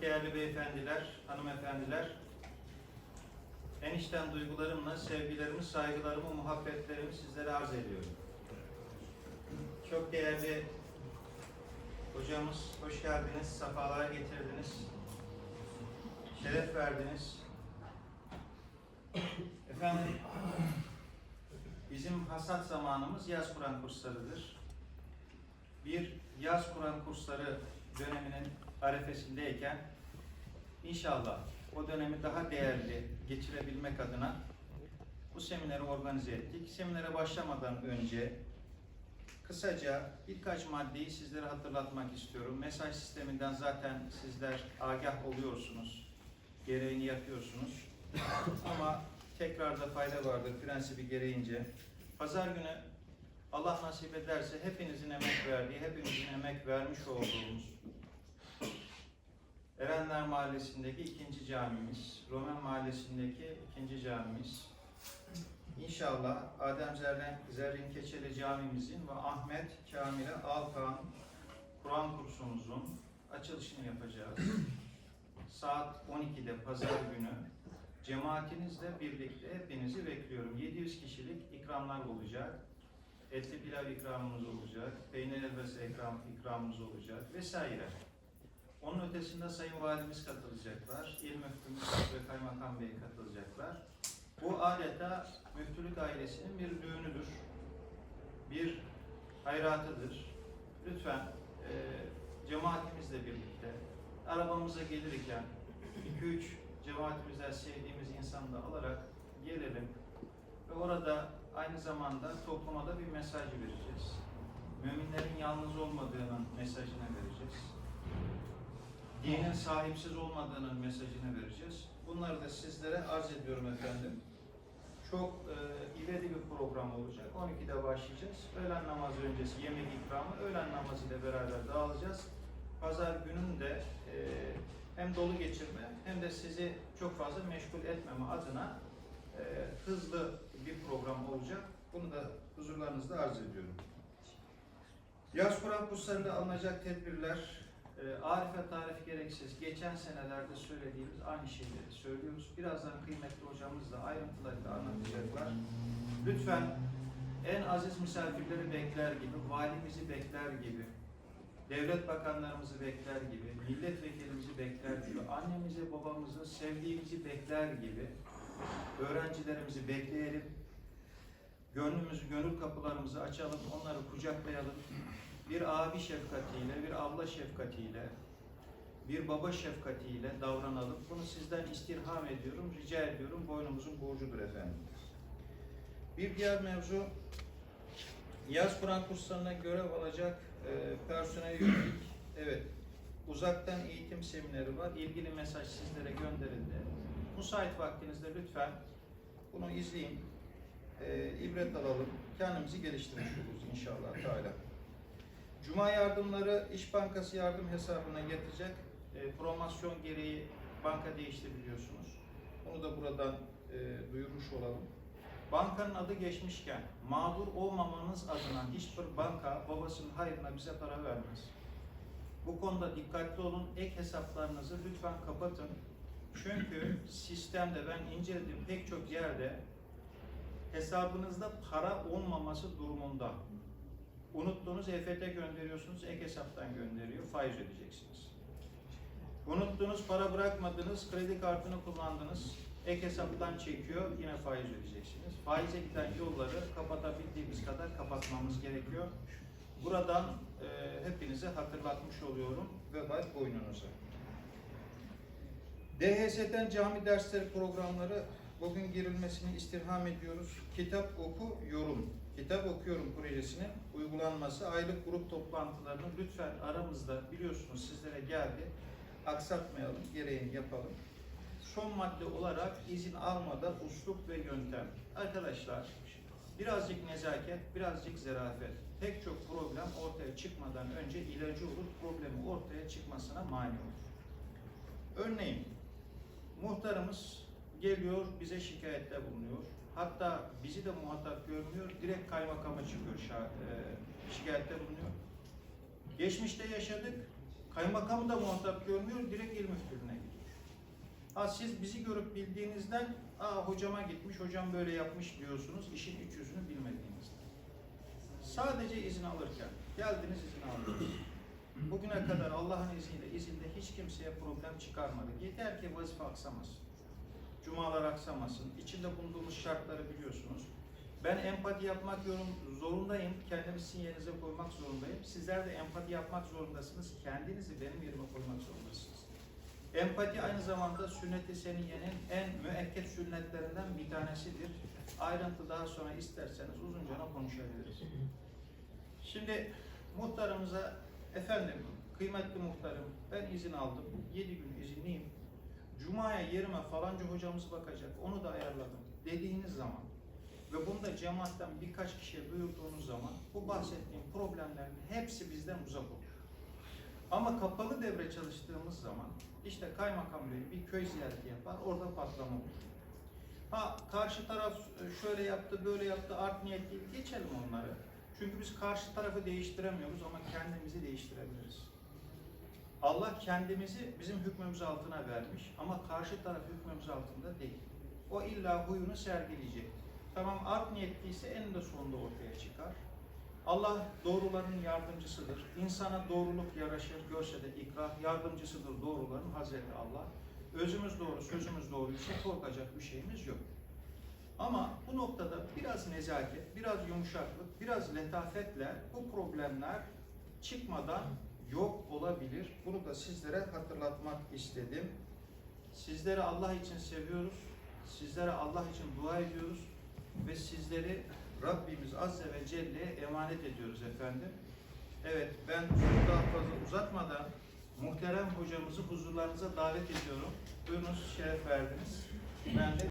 Değerli beyefendiler, hanımefendiler, enişten duygularımla sevgilerimi, saygılarımı, muhabbetlerimi sizlere arz ediyorum. Çok değerli hocamız, hoş geldiniz, sefalar getirdiniz, şeref verdiniz. Efendim, bizim hasat zamanımız yaz Kur'an kurslarıdır. Bir yaz Kur'an kursları döneminin arefesindeyken inşallah o dönemi daha değerli geçirebilmek adına bu semineri organize ettik. Seminere başlamadan önce kısaca birkaç maddeyi sizlere hatırlatmak istiyorum. Mesaj sisteminden zaten sizler agah oluyorsunuz. Gereğini yapıyorsunuz. Ama tekrarda fayda vardır prensibi gereğince. Pazar günü Allah nasip ederse hepinizin emek verdiği, hepimizin emek vermiş olduğumuz Erenler Mahallesi'ndeki ikinci camimiz, Roman Mahallesi'ndeki ikinci camimiz, İnşallah Adem Zerren, Zerrin Keçeli Camimizin ve Ahmet Kamile Alkan Kur'an kursumuzun açılışını yapacağız. Saat 12'de pazar günü cemaatinizle birlikte hepinizi bekliyorum. 700 kişilik ikramlar olacak. Etli pilav ikramımız olacak, peynir elbise ikram, ikramımız olacak vesaire. Onun ötesinde Sayın Valimiz katılacaklar, İl Müftümüz ve Kaymakam Bey katılacaklar. Bu adeta müftülük ailesinin bir düğünüdür, bir hayratıdır. Lütfen e, cemaatimizle birlikte arabamıza gelirken 2-3 cemaatimizden sevdiğimiz insanı da alarak gelelim ve orada aynı zamanda topluma da bir mesaj vereceğiz. Müminlerin yalnız olmadığının mesajını vereceğiz. Dinin sahipsiz olmadığının mesajını vereceğiz. Bunları da sizlere arz ediyorum efendim. Çok e, ivedi bir program olacak. 12'de başlayacağız. Öğlen namazı öncesi yemek ikramı, öğlen namazı ile beraber dağılacağız. Pazar gününü de e, hem dolu geçirme hem de sizi çok fazla meşgul etmeme adına e, hızlı bir program olacak. Bunu da huzurlarınızda arz ediyorum. Kur'an kurslarında alınacak tedbirler e, arife tarif gereksiz. Geçen senelerde söylediğimiz aynı şeyleri söylüyoruz. Birazdan kıymetli hocamız da ayrıntılarıyla anlatacaklar. Lütfen en aziz misafirleri bekler gibi, valimizi bekler gibi, devlet bakanlarımızı bekler gibi, milletvekilimizi bekler gibi, annemizi, babamızı, sevdiğimizi bekler gibi öğrencilerimizi bekleyelim. Gönlümüzü, gönül kapılarımızı açalım, onları kucaklayalım. Bir abi şefkatiyle, bir abla şefkatiyle, bir baba şefkatiyle davranalım. Bunu sizden istirham ediyorum, rica ediyorum. Boynumuzun borcudur efendim. Bir diğer mevzu, yaz Kur'an kurslarına görev alacak e, personel yönelik, evet, uzaktan eğitim semineri var. İlgili mesaj sizlere gönderildi. Müsait vaktinizde lütfen bunu izleyin, e, ibret alalım, kendimizi geliştirmiş oluruz inşallah Teala. Cuma yardımları İş Bankası yardım hesabına yatacak. E, promosyon gereği banka değişti biliyorsunuz. Onu da buradan e, duyurmuş olalım. Bankanın adı geçmişken mağdur olmamanız adına hiçbir banka babasının hayrına bize para vermez. Bu konuda dikkatli olun. Ek hesaplarınızı lütfen kapatın. Çünkü sistemde ben inceledim pek çok yerde hesabınızda para olmaması durumunda unuttuğunuz EFT gönderiyorsunuz, ek hesaptan gönderiyor, faiz ödeyeceksiniz. Unuttuğunuz para bırakmadınız, kredi kartını kullandınız, ek hesaptan çekiyor, yine faiz ödeyeceksiniz. Faize giden yolları kapatabildiğimiz kadar kapatmamız gerekiyor. Buradan e, hepinize hatırlatmış oluyorum vebal boynunuza. DHS'den cami dersleri programları bugün girilmesini istirham ediyoruz. Kitap oku, yorum. Kitap okuyorum projesinin uygulanması, aylık grup toplantılarını lütfen aramızda biliyorsunuz sizlere geldi. Aksatmayalım, gereğini yapalım. Son madde olarak izin almada uslup ve yöntem. Arkadaşlar birazcık nezaket, birazcık zerafet. Pek çok problem ortaya çıkmadan önce ilacı olur, problemi ortaya çıkmasına mani olur. Örneğin muhtarımız geliyor bize şikayette bulunuyor. Hatta bizi de muhatap görmüyor, direkt kaymakama çıkıyor şa- e, şikayette bulunuyor. Geçmişte yaşadık, kaymakamı da muhatap görmüyor, direkt il müftülüğüne Ha siz bizi görüp bildiğinizden Aa, hocama gitmiş, hocam böyle yapmış diyorsunuz işin iç yüzünü bilmediğinizden. Sadece izin alırken, geldiniz izin aldınız. Bugüne kadar Allah'ın izniyle izinde hiç kimseye problem çıkarmadık. Yeter ki vazife aksamasın. Aksamasın. İçinde bulunduğumuz şartları biliyorsunuz. Ben empati yapmak zorundayım. Kendimi sizin yerinize koymak zorundayım. Sizler de empati yapmak zorundasınız. Kendinizi benim yerime koymak zorundasınız. Empati aynı zamanda sünnet-i seniyenin en müekket sünnetlerinden bir tanesidir. Ayrıntı daha sonra isterseniz uzunca konuşabiliriz. Şimdi muhtarımıza efendim kıymetli muhtarım ben izin aldım. 7 gün izinliyim. Cuma'ya yerime falanca hocamız bakacak. Onu da ayarladım dediğiniz zaman ve bunu da cemaatten birkaç kişiye duyurduğunuz zaman bu bahsettiğim problemlerin hepsi bizden uzak olur. Ama kapalı devre çalıştığımız zaman işte kaymakam bey bir köy ziyareti yapar, orada patlama olur. Ha karşı taraf e, şöyle yaptı, böyle yaptı, art niyet değil, geçelim onları. Çünkü biz karşı tarafı değiştiremiyoruz ama kendimizi değiştirebiliriz. Allah kendimizi bizim hükmümüz altına vermiş ama karşı taraf hükmümüz altında değil. O illa huyunu sergileyecek. Tamam art niyetliyse en de sonunda ortaya çıkar. Allah doğruların yardımcısıdır. İnsana doğruluk yaraşır, görse de ikrah yardımcısıdır doğruların Hazreti Allah. Özümüz doğru, sözümüz doğruysa korkacak bir şeyimiz yok. Ama bu noktada biraz nezaket, biraz yumuşaklık, biraz letafetle bu problemler çıkmadan yok olabilir. Bunu da sizlere hatırlatmak istedim. Sizleri Allah için seviyoruz. Sizlere Allah için dua ediyoruz. Ve sizleri Rabbimiz Azze ve Celle'ye emanet ediyoruz efendim. Evet ben sözü daha fazla uzatmadan muhterem hocamızı huzurlarınıza davet ediyorum. Buyurunuz şeref verdiniz. Ben de